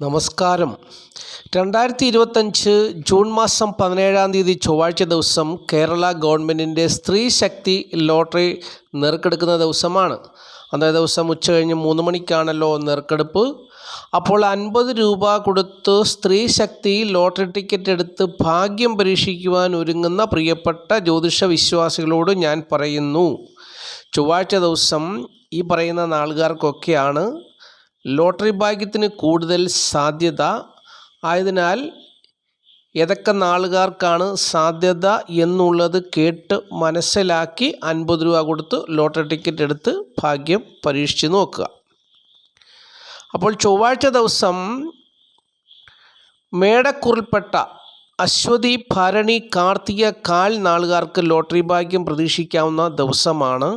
നമസ്കാരം. രണ്ടായിരത്തി ഇരുപത്തഞ്ച് ജൂൺ മാസം പതിനേഴാം തീയതി ചൊവ്വാഴ്ച ദിവസം കേരള ഗവൺമെന്റിന്റെ സ്ത്രീ ശക്തി ലോട്ടറി നെറുക്കെടുക്കുന്ന ദിവസമാണ്. അന്നേ ദിവസം ഉച്ച കഴിഞ്ഞ് മൂന്ന് മണിക്കാണല്ലോ നെറുക്കെടുപ്പ് അപ്പോൾ അൻപത് രൂപ കൊടുത്ത് സ്ത്രീ ശക്തി ലോട്ടറി ടിക്കറ്റ് എടുത്ത് ഭാഗ്യം പരീക്ഷിക്കുവാൻ ഒരുങ്ങുന്ന പ്രിയപ്പെട്ട ജ്യോതിഷ വിശ്വാസികളോട് ഞാൻ പറയുന്നു. ചൊവ്വാഴ്ച ദിവസം ഈ പറയുന്ന നാളുകാർക്കൊക്കെയാണ് ലോട്ടറി ഭാഗ്യത്തിന് കൂടുതൽ സാധ്യത ആയതിനാൽ ഏതൊക്കെ നാളുകാർക്കാണ് സാധ്യത എന്നുള്ളത് കേട്ട് മനസ്സിലാക്കി അൻപത് രൂപ കൊടുത്ത് ലോട്ടറി ടിക്കറ്റ് എടുത്ത് ഭാഗ്യം പരീക്ഷിച്ച് നോക്കുക. അപ്പോൾ ചൊവ്വാഴ്ച ദിവസം മേടക്കുറിൽപ്പെട്ട അശ്വതി ഭരണി കാർത്തിക കാൽ നാളുകാർക്ക് ലോട്ടറി ഭാഗ്യം പ്രതീക്ഷിക്കാവുന്ന ദിവസമാണ്.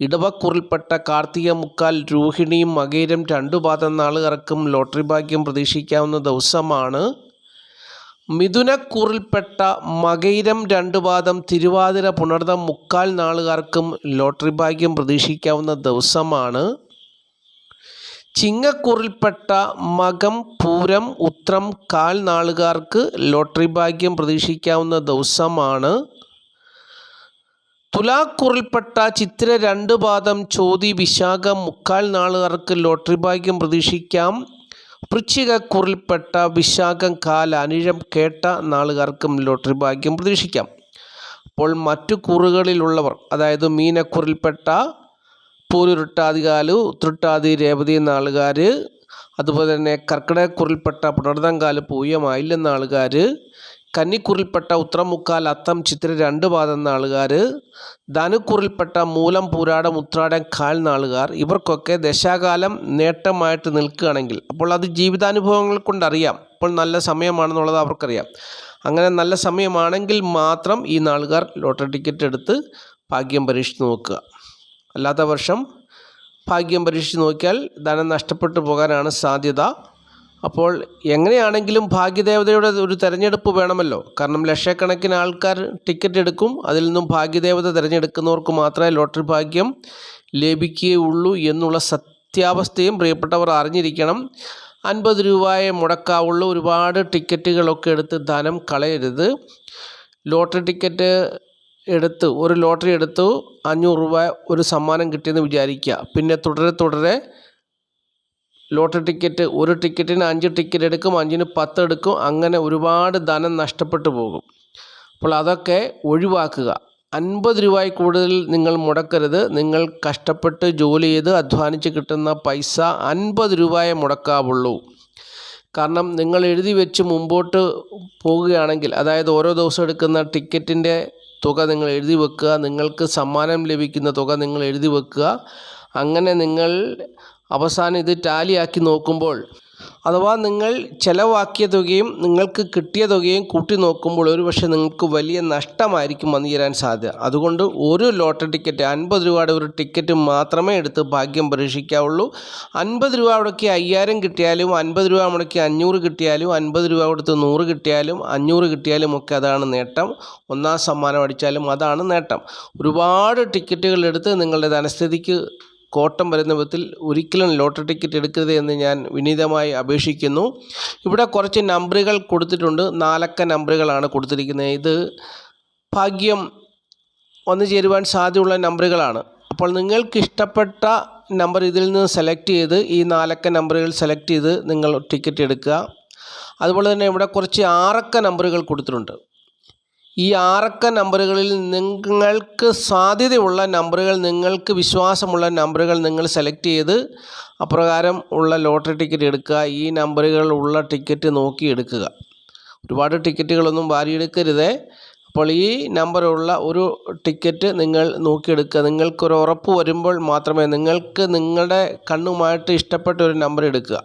ഇടവക്കുറിൽപ്പെട്ട കാർത്തിക മുക്കാൽ രോഹിണിയും മകേരം രണ്ടു പാദം നാളുകാർക്കും ലോട്ടറി ഭാഗ്യം പ്രതീക്ഷിക്കാവുന്ന ദിവസമാണ്. മിഥുനക്കൂറിൽപ്പെട്ട മകൈരം രണ്ടു പാദം തിരുവാതിര പുണർദം മുക്കാൽ നാളുകാർക്കും ലോട്ടറി ഭാഗ്യം പ്രതീക്ഷിക്കാവുന്ന ദിവസമാണ്. ചിങ്ങക്കൂറിൽപ്പെട്ട മകം പൂരം ഉത്രം കാൽ നാളുകാർക്ക് ലോട്ടറി ഭാഗ്യം പ്രതീക്ഷിക്കാവുന്ന ദിവസമാണ്. തുലാക്കൂറിൽപ്പെട്ട ചിത്ര രണ്ട് പാദം ചോതി വിശാഖം മുക്കാൽ നാളുകാർക്ക് ലോട്ടറി ഭാഗ്യം പ്രതീക്ഷിക്കാം. വൃശ്ചികക്കൂറിൽപ്പെട്ട വിശാഖം കാൽ അനിഴം കേട്ട നാളുകാർക്കും ലോട്ടറി ഭാഗ്യം പ്രതീക്ഷിക്കാം. അപ്പോൾ മറ്റു കുറുകളിലുള്ളവർ അതായത് മീനക്കുറിൽപ്പെട്ട പൂരുരുട്ടാതികാൽ ഉത്രട്ടാതി രേവതി നാളുകാർ അതുപോലെ തന്നെ കർക്കിടകക്കുറിൽപ്പെട്ട പുണർതങ്കാൽ പൂയമായില്ലെന്ന ആളുകാർ കന്നിക്കുറിൽപ്പെട്ട ഉത്രമുക്കാൽ അത്തം ചിത്ര രണ്ട് പാദം നാളുകാർ ധനുക്കുറിൽപ്പെട്ട മൂലം പൂരാടം ഉത്രാടം കാൽ നാളുകാർ. ഇവർക്കൊക്കെ ദശാകാലം നേട്ടമായിട്ട് നിൽക്കുകയാണെങ്കിൽ അപ്പോൾ അത് ജീവിതാനുഭവങ്ങൾ കൊണ്ടറിയാം. അപ്പോൾ നല്ല സമയമാണെന്നുള്ളത് അവർക്കറിയാം. അങ്ങനെ നല്ല സമയമാണെങ്കിൽ മാത്രം ഈ നാളുകാർ ലോട്ടറി ടിക്കറ്റ് എടുത്ത് ഭാഗ്യം പരീക്ഷിച്ച് നോക്കുക. അല്ലാത്ത വർഷം ഭാഗ്യം പരീക്ഷിച്ച് നോക്കിയാൽ ധനം നഷ്ടപ്പെട്ടു പോകാനാണ് സാധ്യത. അപ്പോൾ എങ്ങനെയാണെങ്കിലും ഭാഗ്യദേവതയുടെ ഒരു തിരഞ്ഞെടുപ്പ് വേണമല്ലോ. കാരണം ലക്ഷക്കണക്കിന് ആൾക്കാർ ടിക്കറ്റ് എടുക്കും. അതിൽ നിന്നും ഭാഗ്യദേവത തിരഞ്ഞെടുക്കുന്നവർക്ക് മാത്രമേ ലോട്ടറി ഭാഗ്യം ലഭിക്കുകയുള്ളൂ എന്നുള്ള സത്യാവസ്ഥയും പ്രിയപ്പെട്ടവർ അറിഞ്ഞിരിക്കണം. അൻപത് രൂപയെ മുടക്കാവുള്ള ഒരുപാട് ടിക്കറ്റുകളൊക്കെ എടുത്ത് ധനം കളയരുത്. ലോട്ടറി ടിക്കറ്റ് എടുത്ത് ഒരു ലോട്ടറി എടുത്തു അഞ്ഞൂറ് രൂപ ഒരു സമ്മാനം കിട്ടിയെന്ന് വിചാരിക്കുക. പിന്നെ തുടരെ തുടരെ ലോട്ടറി ടിക്കറ്റ് ഒരു ടിക്കറ്റിന് അഞ്ച് ടിക്കറ്റ് എടുക്കും അഞ്ചിന് പത്ത് എടുക്കും അങ്ങനെ ഒരുപാട് ധനം നഷ്ടപ്പെട്ടു പോകും. അപ്പോൾ അതൊക്കെ ഒഴിവാക്കുക. അൻപത് രൂപയിൽ കൂടുതൽ നിങ്ങൾ മുടക്കരുത്. നിങ്ങൾ കഷ്ടപ്പെട്ട് ജോലി ചെയ്ത് അധ്വാനിച്ച് കിട്ടുന്ന പൈസ അൻപത് രൂപയെ മുടക്കാവുള്ളൂ. കാരണം നിങ്ങൾ എഴുതി വെച്ച് മുമ്പോട്ട് പോവുകയാണെങ്കിൽ അതായത് ഓരോ ദിവസം എടുക്കുന്ന ടിക്കറ്റിന്റെ തുക നിങ്ങൾ എഴുതി വെക്കുക നിങ്ങൾക്ക് സമ്മാനം ലഭിക്കുന്ന തുക നിങ്ങൾ എഴുതി വെക്കുക അങ്ങനെ നിങ്ങൾ അവസാനം ഇത് ടാലിയാക്കി നോക്കുമ്പോൾ അഥവാ നിങ്ങൾ ചിലവാക്കിയ തുകയും നിങ്ങൾക്ക് കിട്ടിയ തുകയും കൂട്ടി നോക്കുമ്പോൾ ഒരുപക്ഷെ നിങ്ങൾക്ക് വലിയ നഷ്ടമായിരിക്കും വന്നു ചേരാൻ സാധ്യത. അതുകൊണ്ട് ഒരു ലോട്ടറി ടിക്കറ്റ് അൻപത് രൂപയുടെ ഒരു ടിക്കറ്റ് മാത്രമേ എടുത്ത് ഭാഗ്യം പരീക്ഷിക്കാവുള്ളൂ. അൻപത് രൂപ മുടക്കി അയ്യായിരം കിട്ടിയാലും അൻപത് രൂപ മുടക്കി അഞ്ഞൂറ് കിട്ടിയാലും അൻപത് രൂപ കൊടുത്ത് നൂറ് കിട്ടിയാലും അഞ്ഞൂറ് കിട്ടിയാലും ഒക്കെ അതാണ് നേട്ടം. ഒന്നാം സമ്മാനം അടിച്ചാലും അതാണ് നേട്ടം. ഒരുപാട് ടിക്കറ്റുകൾ എടുത്ത് നിങ്ങളുടെ ധനസ്ഥിതിക്ക് കോട്ടം വരുന്ന വിധത്തിൽ ഒരിക്കലും ലോട്ടറി ടിക്കറ്റ് എടുക്കരുത് എന്ന് ഞാൻ വിനീതമായി അപേക്ഷിക്കുന്നു. ഇവിടെ കുറച്ച് നമ്പറുകൾ കൊടുത്തിട്ടുണ്ട്. നാലക്ക നമ്പറുകളാണ് കൊടുത്തിരിക്കുന്നത്. ഇത് ഭാഗ്യം വന്നു ചേരുവാൻ സാധ്യതയുള്ള നമ്പറുകളാണ്. അപ്പോൾ നിങ്ങൾക്ക് ഇഷ്ടപ്പെട്ട നമ്പർ ഇതിൽ നിന്ന് സെലക്ട് ചെയ്ത് ഈ നാലക്ക നമ്പറുകൾ സെലക്ട് ചെയ്ത് നിങ്ങൾ ടിക്കറ്റ് എടുക്കുക. അതുപോലെ തന്നെ ഇവിടെ കുറച്ച് ആറക്ക നമ്പറുകൾ കൊടുത്തിട്ടുണ്ട്. ഈ ആറക്ക നമ്പറുകളിൽ നിങ്ങൾക്ക് സാധ്യതയുള്ള നമ്പറുകൾ നിങ്ങൾക്ക് വിശ്വാസമുള്ള നമ്പറുകൾ നിങ്ങൾ സെലക്ട് ചെയ്ത് അപ്രകാരം ഉള്ള ലോട്ടറി ടിക്കറ്റ് എടുക്കുക ഈ നമ്പറുകൾ ഉള്ള ടിക്കറ്റ് നോക്കി എടുക്കുക. ഒരുപാട് ടിക്കറ്റുകളൊന്നും വാരിയെടുക്കരുതേ. അപ്പോൾ ഈ നമ്പറുള്ള ഒരു ടിക്കറ്റ് നിങ്ങൾ നോക്കിയെടുക്കുക. നിങ്ങൾക്കൊരു ഉറപ്പ് വരുമ്പോൾ മാത്രമേ നിങ്ങൾക്ക് നിങ്ങളുടെ കണ്ണുമായിട്ട് ഇഷ്ടപ്പെട്ട ഒരു നമ്പർ എടുക്കുക.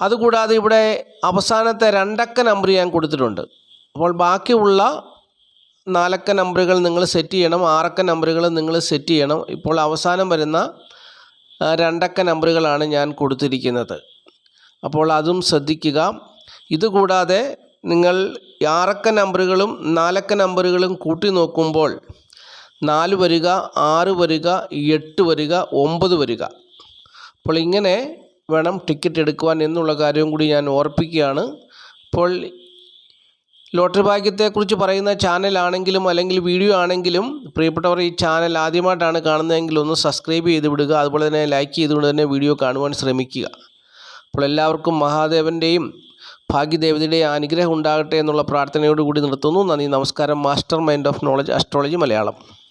അതുകൂടാതെ ഇവിടെ അവസാനത്തെ രണ്ടക്ക നമ്പർ ഞാൻ കൊടുത്തിട്ടുണ്ട്. അപ്പോൾ ബാക്കിയുള്ള നാലക്ക നമ്പറുകൾ നിങ്ങൾ സെറ്റ് ചെയ്യണം ആറക്ക നമ്പറുകൾ നിങ്ങൾ സെറ്റ് ചെയ്യണം. ഇപ്പോൾ അവസാനം വരുന്ന രണ്ടക്ക നമ്പറുകളാണ് ഞാൻ കൊടുത്തിരിക്കുന്നത്. അപ്പോൾ അതും ശ്രദ്ധിക്കുക. ഇതുകൂടാതെ നിങ്ങൾ ആറക്ക നമ്പറുകളും നാലക്ക നമ്പറുകളും കൂട്ടി നോക്കുമ്പോൾ നാല് വരിക ആറ് വരിക എട്ട് വരിക ഒമ്പത് വരിക. അപ്പോൾ ഇങ്ങനെ വേണം ടിക്കറ്റ് എടുക്കുവാൻ എന്നുള്ള കാര്യവും കൂടി ഞാൻ ഓർപ്പിക്കുകയാണ്. അപ്പോൾ ലോട്ടറി ഭാഗ്യത്തെക്കുറിച്ച് പറയുന്ന ചാനലാണെങ്കിലും അല്ലെങ്കിൽ വീഡിയോ ആണെങ്കിലും പ്രിയപ്പെട്ടവർ ഈ ചാനൽ ആദ്യമായിട്ടാണ് കാണുന്നതെങ്കിൽ ഒന്ന് സബ്സ്ക്രൈബ് ചെയ്ത് വിടുക. അതുപോലെ തന്നെ ലൈക്ക് ചെയ്തുകൊണ്ട് തന്നെ വീഡിയോ കാണുവാൻ ശ്രമിക്കുക. അപ്പോൾ എല്ലാവർക്കും മഹാദേവന്റെയും ഭാഗ്യദേവതയുടെയും അനുഗ്രഹം ഉണ്ടാകട്ടെ എന്നുള്ള പ്രാർത്ഥനയോടുകൂടി നിർത്തുന്നു. നന്ദി. നമസ്കാരം. Master mind of knowledge astrology Malayalam.